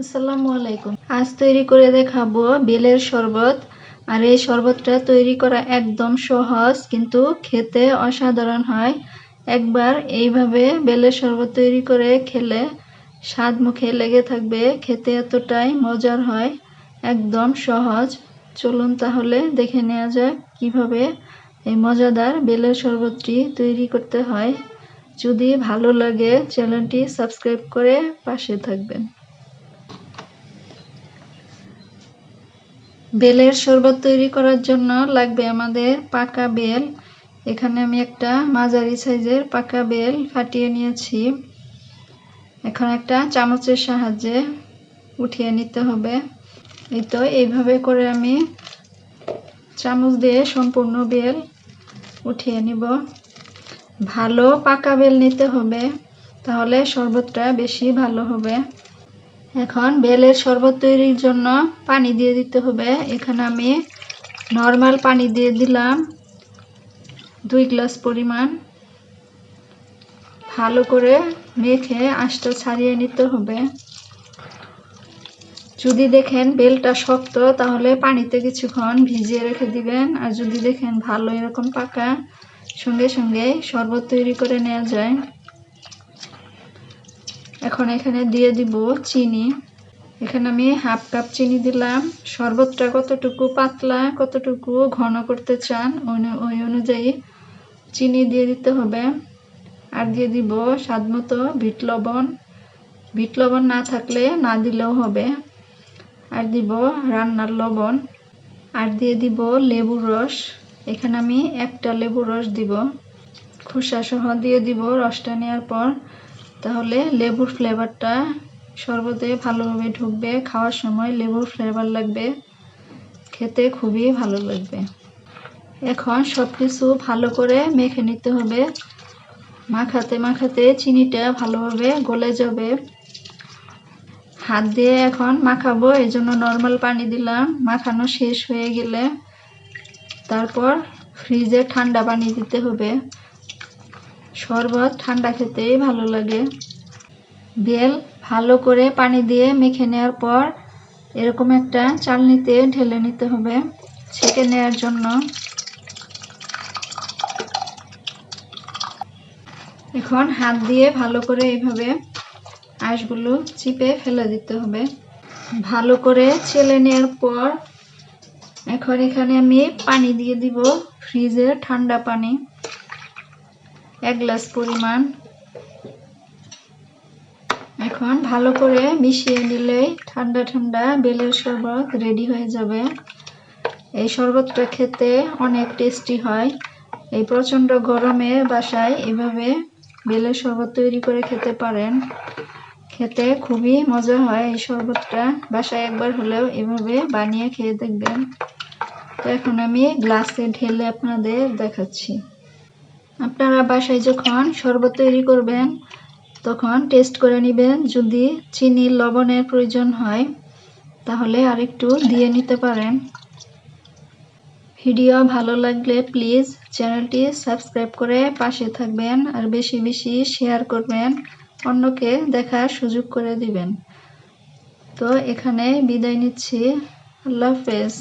আসসালামু আলাইকুম। আজ তৈরি করে দেখাবো বেলের শরবত। আর এই শরবতটা তৈরি করা একদম সহজ, কিন্তু খেতে অসাধারণ হয়। একবার এইভাবে বেলের শরবত তৈরি করে খেলে স্বাদ মুখে লেগে থাকবে, খেতে এতটাই মজার হয়, একদম সহজ। চলুন তাহলে দেখে নেওয়া যাক কীভাবে এই মজাদার বেলের শরবতটি তৈরি করতে হয়। যদি ভালো লাগে, চ্যানেলটি সাবস্ক্রাইব করে পাশে থাকবেন। বেলের শরবত তৈরি করার জন্য লাগবে আমাদের পাকা বেল। এখানে আমি একটা মাঝারি সাইজের পাকা বেল ফাটিয়ে নিয়েছি। এখন একটা চামচের সাহায্যে উঠিয়ে নিতে হবে। এই তো, এইভাবে করে আমি চামচ দিয়ে সম্পূর্ণ বেল উঠিয়ে নিব। ভালো পাকা বেল নিতে হবে, তাহলে শরবতটা বেশি ভালো হবে। এখন বেলের শরবত তৈরির জন্য পানি দিয়ে দিতে হবে। এখানে আমি নর্মাল পানি দিয়ে দিলাম দুই গ্লাস পরিমাণ। ভালো করে মেখে আঁশটা ছাড়িয়ে নিতে হবে। যদি দেখেন বেলটা শক্ত, তাহলে পানিতে কিছুক্ষণ ভিজিয়ে রেখে দিবেন। আর যদি দেখেন ভালো এরকম পাকা, সঙ্গে সঙ্গে শরবত তৈরি করে নেওয়া যায়। এখন এখানে দিয়ে দিব চিনি। এখানে আমি হাফ কাপ চিনি দিলাম। শরবতটা কতটুকু পাতলা, কতটুকু ঘন করতে চান, ওই অনুযায়ী চিনি দিয়ে দিতে হবে। আর দিয়ে দিব স্বাদ মতো বিট লবণ। বিট লবণ না থাকলে না দিলেও হবে। আর দিব রান্নার লবণ। আর দিয়ে দিব লেবুর রস। এখানে আমি একটা লেবুর রস দিব। খোসা সহ দিয়ে দিব রসটা নেওয়ার পর তাহলে লেবুর ফ্লেভারটা শরবতে ভালোভাবে ঢুকবে। খাওয়ার সময় লেবুর ফ্লেভার লাগবে। খেতে খুবই ভালো লাগবে। এখন সব কিছু ভালো করে মেখে নিতে হবে। মাখাতে মাখাতে চিনিটা ভালোভাবে গলে যাবে। হাত দিয়ে এখন মাখাবো এই জন্য নর্মাল পানি দিলাম। মাখানো শেষ হয়ে গেলে তারপর ফ্রিজে ঠান্ডা পানি দিতে হবে। শরবত ঠান্ডা খেতেই ভালো লাগে। বেল ভালো করে পানি দিয়ে মেখে নেওয়ার পর এরকম একটা চালনিতে ঢেলে নিতে হবে, ছেঁকে নেওয়ার জন্য। এখন হাত দিয়ে ভালো করে এইভাবে আঁশগুলো চিপে ফেলে দিতে হবে। ভালো করে ছেলে নেওয়ার পর এখন এখানে আমি পানি দিয়ে দিব ফ্রিজের ঠান্ডা পানি। এক গ্লাস পরিমাণ। এখন ভালো করে মিশিয়ে নিলেই ঠান্ডা ঠান্ডা বেলের শরবত রেডি হয়ে যাবে। এই শরবতটা খেতে অনেক টেস্টি হয়। এই প্রচণ্ড গরমে বাসায় এভাবে বেলের শরবত তৈরি করে খেতে পারেন। খেতে খুবই মজা হয় এই শরবতটা। বাসায় একবার হলেও এভাবে বানিয়ে খেয়ে দেখবেন। তো এখন আমি গ্লাসে ঢেলে আপনাদের দেখাচ্ছি। আপনারা বাসায় যখন শরবত তৈরি করবেন, তখন টেস্ট করে নেবেন। যদি চিনি, লবণের প্রয়োজন হয়, তাহলে আরেকটু দিয়ে নিতে পারেন। ভিডিও ভালো লাগলে প্লিজ চ্যানেলটি সাবস্ক্রাইব করে পাশে থাকবেন আর বেশি বেশি শেয়ার করবেন। অন্যকে দেখার সুযোগ করে দিবেন। তো এখানে বিদায় নিচ্ছি। আল্লাহ হাফেজ।